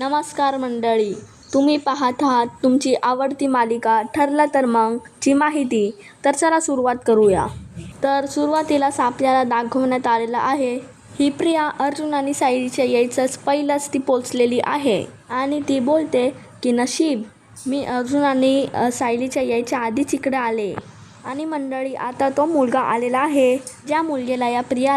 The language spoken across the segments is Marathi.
नमस्कार मंडळी तुम्ही पाहत आहात तुमची आवडती मालिका ठरलं तर मग ची माहिती. तर चला सुरुवात करूया. तर सुरुवातीलाच आपल्याला दाखवण्यात आलेलं आहे ही प्रिया अर्जुन आणि साईच्या यायचंच पहिलंच ती पोचलेली आहे. आणि ती बोलते की नशीब मी अर्जुन आणि सायलीच्या यायच्या आधीच इकडे आले. आणि मंडळी आता तो मुलगा आलेला आहे ज्या मुलगीला या प्रिया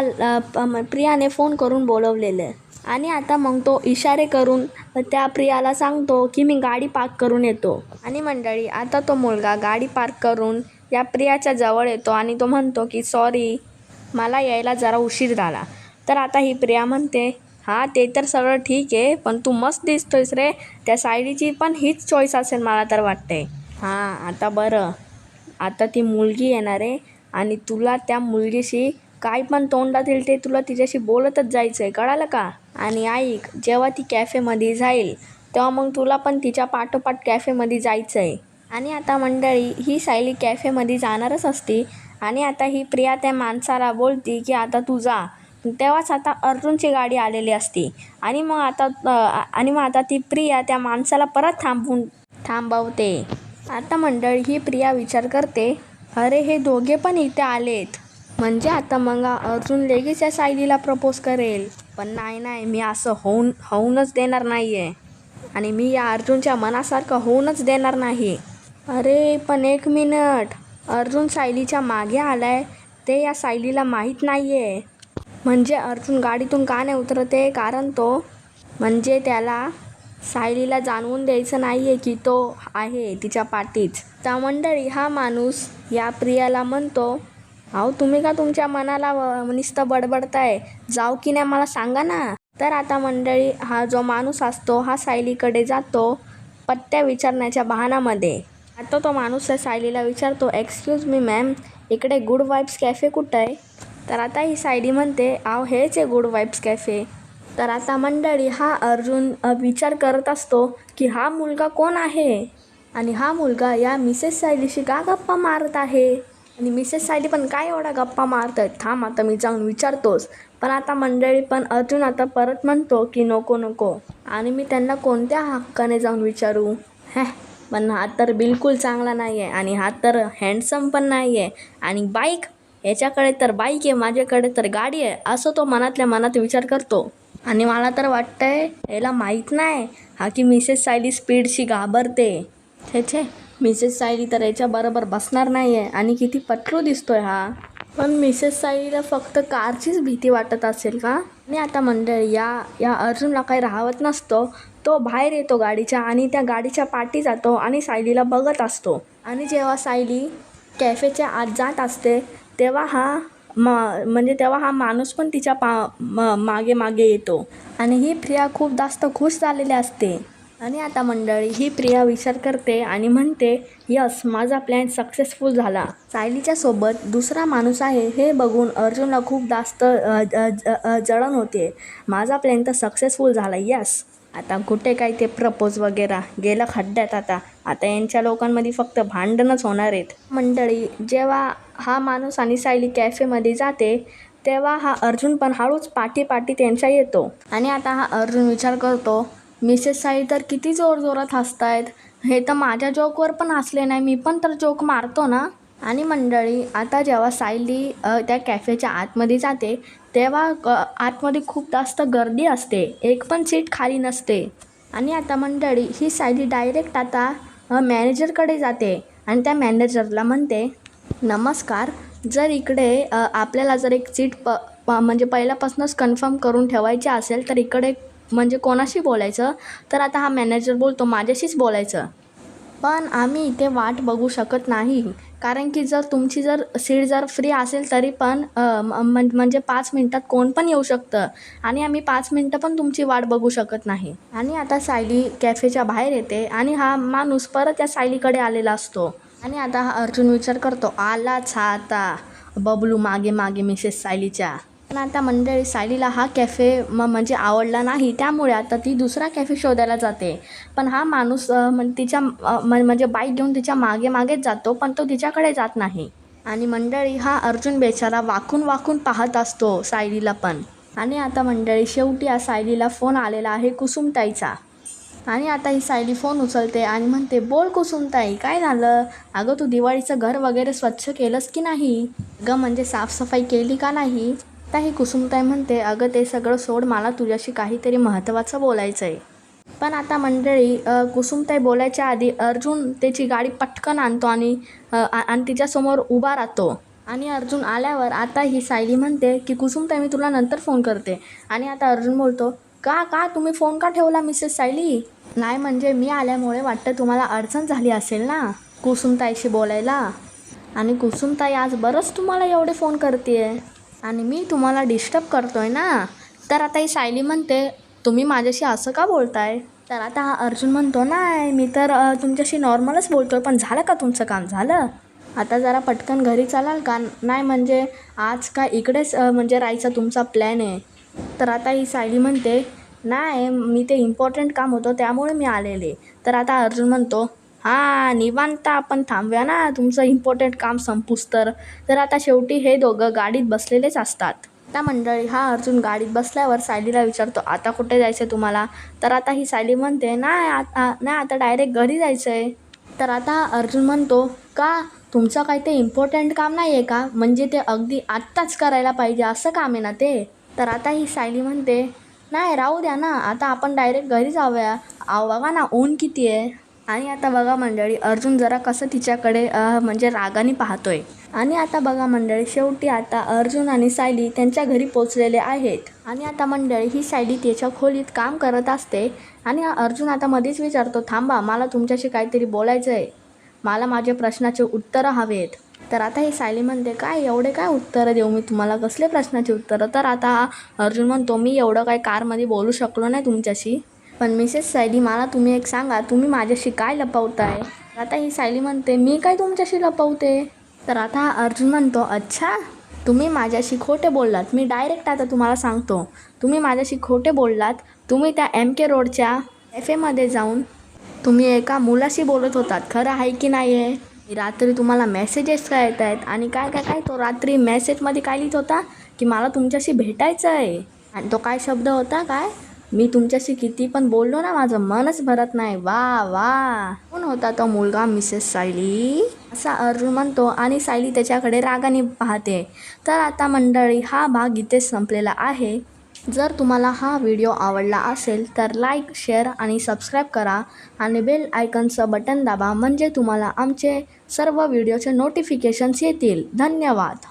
प- म- प्रियाने फोन करून बोलवलेलं. आणि आता मग तो इशारे करून त्या प्रियाला सांगतो की मी गाडी पार्क करून येतो. आणि मंडळी आता तो मुलगा गाडी पार्क करून या प्रियाच्या जवळ येतो आणि तो म्हणतो की सॉरी मला यायला जरा उशीर झाला. तर आता ही प्रिया म्हणते हां ते तर सगळं ठीक आहे पण तू मस्त दिसतोयस रे. त्या सायडीची पण हीच चॉईस असेल मला तर वाटते हां आता बरं. आता ती मुलगी येणार आहे आणि तुला त्या मुलगीशी काय पण तोंडात येईल ते तुला तिच्याशी बोलतच जायचं आहे कळालं का? आणि ऐक जेव्हा ती कॅफेमध्ये जाईल तेव्हा मग तुला पण तिच्या पाठोपाठ कॅफेमध्ये जायचं आहे आणि आता मंडळी ही सायली कॅफेमध्ये जाणारच असते. आणि आता ही प्रिया त्या माणसाला बोलती की आता तू जा. तेव्हाच आता अर्जुनची गाडी आलेली असती. आणि मग आता आणि मग आता ती प्रिया त्या माणसाला परत थांबवून थांबवते. आता मंडळी ही प्रिया विचार करते अरे हे दोघे पण इथे आलेत. म्हणजे आता मग अर्जुन लगेच या सायलीला प्रपोज करेल. पण नाही नाही मी असं होऊन होऊनच देणार नाही आहे आणि मी या अर्जुनच्या मनासारखं होऊनच देणार नाही. अरे पण एक मिनट. अर्जुन सायलीच्या मागे आलाय. ते या सायलीला माहीत नाही आहे म्हणजे अर्जुन गाडीतून का नाही उतरते? कारण तो म्हणजे त्याला सायलीला जाणवून द्यायचं नाही आहे की तो आहे तिच्या पाठीच त्या मंडळी हा माणूस या प्रियाला म्हणतो अहो तुम्ही का तुमच्या मनाला व- नुसतं बडबडताय? जाऊ की नाही मला सांगा ना. तर आता मंडळी हा जो माणूस असतो हा सायलीकडे जातो पत्त्या विचारण्याच्या बहानामध्ये. आता तो माणूस त्या सायलीला विचारतो एक्सक्यूज मी मॅम इकडे गुड वाईब्स कॅफे कुठं आहे? तर आता ही सायली म्हणते आव हेच आहे गुड वाईब्स कॅफे तर आता मंडळी हा अर्जुन विचार करत असतो की हा मुलगा कोण आहे? आणि हा मुलगा या मिसेस सायलीशी का गप्पा मारत आहे? आणि मिसेस सायली पण काय एवढा गप्पा मारत आहेत थांब आता मी जाऊन विचारतोच. पण आता मंडळी पण अर्जुन आता परत म्हणतो की नको नको. आणि मी त्यांना कोणत्या हक्काने जाऊन विचारू? हॅ पण हा तर बिलकुल चांगला नाही आहे आणि हा तर हँडसम पण नाही आहे आणि बाईक याच्याकडे तर बाईक आहे माझ्याकडे तर गाडी आहे. असं तो मनातल्या मनात विचार करतो. आणि मला तर वाटतंय याला माहीत नाही हा की मिसेस सायली स्पीडशी घाबरते. छे छे. मिसेस सायली तर याच्याबरोबर बसणार नाही आहे आणि किती पटरू दिसतोय हा. पण मिसेस सायलीला फक्त कारचीच भीती वाटत असेल का? आणि आता मंडळी या या अर्जुनला काही राहत नसतो. तो बाहेर येतो गाडीच्या आणि त्या गाडीच्या पाठी जातो आणि सायलीला बघत असतो. आणि जेव्हा सायली कॅफेच्या आत जात असते तेव्हा हा मा म्हणजे तेव्हा हा माणूस पण तिच्या पा म मागे मागे येतो. आणि ही प्रिया खूप जास्त खुश झालेली असते. आणि आता मंडळी ही प्रिया विचार करते आणि म्हणते यस माझा प्लॅन सक्सेसफुल झाला. सायलीच्या सोबत दुसरा माणूस आहे हे बघून अर्जुनला खूप जास्त ज- जळण होते. माझा प्लॅन तर सक्सेसफुल झाला यस आता कुठे काय ते प्रपोज वगैरे? गेलं खड्ड्यात आता. आता यांच्या लोकांमध्ये फक्त भांडणच होणार आहेत. मंडळी जेव्हा हा माणूस आणि सायली कॅफेमध्ये जाते तेव्हा हा अर्जुन पण हळूच पाठी पाठी त्यांच्या येतो. आणि आता हा अर्जुन विचार करतो मिसेस साई तर किती जोरजोरात हसतायत. हे तर माझ्या जोकवर पण हसले नाही मी पण तर जोक मारतो ना. आणि मंडळी आता जेव्हा सायली त्या कॅफेच्या आतमध्ये जाते तेव्हा आतमध्ये खूप जास्त गर्दी असते. एक पण सीट खाली नसते. आणि आता मंडळी ही सायली डायरेक्ट आता मॅनेजरकडे जाते. आणि त्या मॅनेजरला म्हणते नमस्कार जर इकडे आपल्याला जर एक सीट प प म्हणजे पहिल्यापासूनच कन्फर्म करून ठेवायची असेल तर इकडे म्हणजे कोणाशी बोलायचं? तर आता हा मॅनेजर बोलतो माझ्याशीच बोलायचं. पण आम्ही इथे वाट बघू शकत नाही. कारण की जर तुमची जर सीट जर फ्री असेल तरी पण म- म्हणजे पाच मिनटात कोण पण येऊ शकतं. आणि आम्ही पाच मिनटं पण तुमची वाट बघू शकत नाही. आणि आता सायली कॅफेच्या बाहेर येते आणि हा माणूस परत त्या सायलीकडे आलेला असतो. आणि आता हा अर्जुन विचार करतो आलाच हा आता. बबलू मागे मागे मिसेस सायलीच्या. पण आता मंडळी सायलीला हा कॅफे म म्हणजे आवडला नाही. त्यामुळे आता ती दुसरा कॅफे शोधायला जाते. पण हा माणूस म्हण तिच्या म्हणजे बाईक घेऊन तिच्यामागे मागेच जातो पण तो तिच्याकडे जात नाही. आणि मंडळी हा अर्जुन बेचारा वाकून वाकून पाहत असतो सायलीला पण. आणि आता मंडळी शेवटी या सायलीला फोन आलेला आहे कुसुमताईचा. आणि आता ही सायली फोन उचलते आणि म्हणते बोल कुसुमताई काय झालं? अगं तू दिवाळीचं घर वगैरे स्वच्छ केलंस की नाही? गं म्हणजे साफसफाई केली का नाही? आता ही कुसुमताई म्हणते अगं ते सगळं सोड मला तुझ्याशी काहीतरी महत्त्वाचं बोलायचं आहे पण आता मंडळी कुसुमताई बोलायच्या आधी अर्जुन त्याची गाडी पटकन आणतो आणि आणि तिच्यासमोर उभा राहतो. आणि अर्जुन आल्यावर आता ही सायली म्हणते की कुसुमताई मी तुला नंतर फोन करते. आणि आता अर्जुन बोलतो का का? तुम्ही फोन का ठेवला मिसेस सायली? नाही म्हणजे मी आल्यामुळे वाटतं तुम्हाला अडचण झाली असेल ना कुसुमताईशी बोलायला. आणि कुसुमताई आज बरंच तुम्हाला एवढे फोन करते आणि मी तुम्हाला डिस्टर्ब आहे ना तर आता ही सायली म्हणते तुम्ही माझ्याशी असं का बोलताय? तर आता हा अर्जुन म्हणतो नाही मी तर तुमच्याशी नॉर्मलच बोलतो आहे पण झालं का तुमचं काम? झालं? आता जरा पटकन घरी चालाल का? नाही म्हणजे आज का इकडेच म्हणजे राहायचा तुमचा प्लॅन आहे. तर आता ही सायली म्हणते नाही मी ते इम्पॉर्टंट काम होतं त्यामुळे मी आलेले. तर आता अर्जुन म्हणतो हां निवांत आपण थांबूया ना. तुमचं इम्पॉर्टंट काम संपूस तर. तर आता शेवटी हे दोघं गाडीत बसलेलेच असतात. त्या मंडळी हा अर्जुन गाडीत बसल्यावर सायलीला विचारतो आता कुठे जायचं तुम्हाला? तर आता ही सायली म्हणते नाही आता नाही आता डायरेक्ट घरी जायचं आहे तर आता अर्जुन म्हणतो का? तुमचं काही ते इम्पॉर्टंट काम नाही आहे का? म्हणजे ते अगदी आत्ताच करायला पाहिजे असं काम आहे ना ते? तर आता ही सायली म्हणते नाही राहू द्या ना. आता आपण डायरेक्ट घरी जाऊया. आव बघा ना ऊन किती आहे. आणि आता बघा मंडळी अर्जुन जरा कसं तिच्याकडे म्हणजे रागाने पाहतोय. आणि आता बघा मंडळी शेवटी आता अर्जुन आणि सायली त्यांच्या घरी पोचलेले आहेत. आणि आता मंडळी ही सायली त्याच्या खोलीत काम करत असते. आणि अर्जुन आता मध्येच विचारतो थांबा मला तुमच्याशी काहीतरी बोलायचं आहे मला माझ्या प्रश्नाचे उत्तरं हवेत. तर आता ही सायली म्हणते काय एवढे काय उत्तरं देऊ मी तुम्हाला? कसले प्रश्नाची उत्तरं? तर आता हा अर्जुन म्हणतो मी एवढं काय कारमध्ये बोलू शकलो नाही तुमच्याशी. पण मिसेस सायली मला तुम्ही एक सांगा तुम्ही माझ्याशी काय लपवताय? आता ही सायली म्हणते मी काय तुमच्याशी लपवते? तर आता हा अर्जुन म्हणतो अच्छा तुम्ही माझ्याशी खोटे बोललात. मी डायरेक्ट आता तुम्हाला सांगतो तुम्ही माझ्याशी खोटे बोललात तुम्ही त्या एम के रोडच्या एफ एमध्ये जाऊन तुम्ही एका मुलाशी बोलत होतात खरं आहे की नाही आहे रात्री तुम्हाला मेसेजेस काय येत आहेत आणि काय काय काय? तो रात्री मेसेजमध्ये काय लिहित होता? की मला तुमच्याशी भेटायचं आहे आणि तो काय शब्द होता काय? मी तुमच्याशी किती पण बोललो ना माझं मनच भरत नाही. वा वा. कोण होता तो मुलगा मिसेस सायली? असा अर्जुन म्हणतो आणि सायली त्याच्याकडे रागाने पाहते. तर आता मंडळी हा भाग इथेच संपलेला आहे. जर तुम्हाला हा व्हिडिओ आवडला असेल तर लाईक शेअर आणि सबस्क्राईब करा आणि बेल आयकनचं बटन दाबा म्हणजे तुम्हाला आमचे सर्व व्हिडिओचे नोटिफिकेशन्स येतील. धन्यवाद.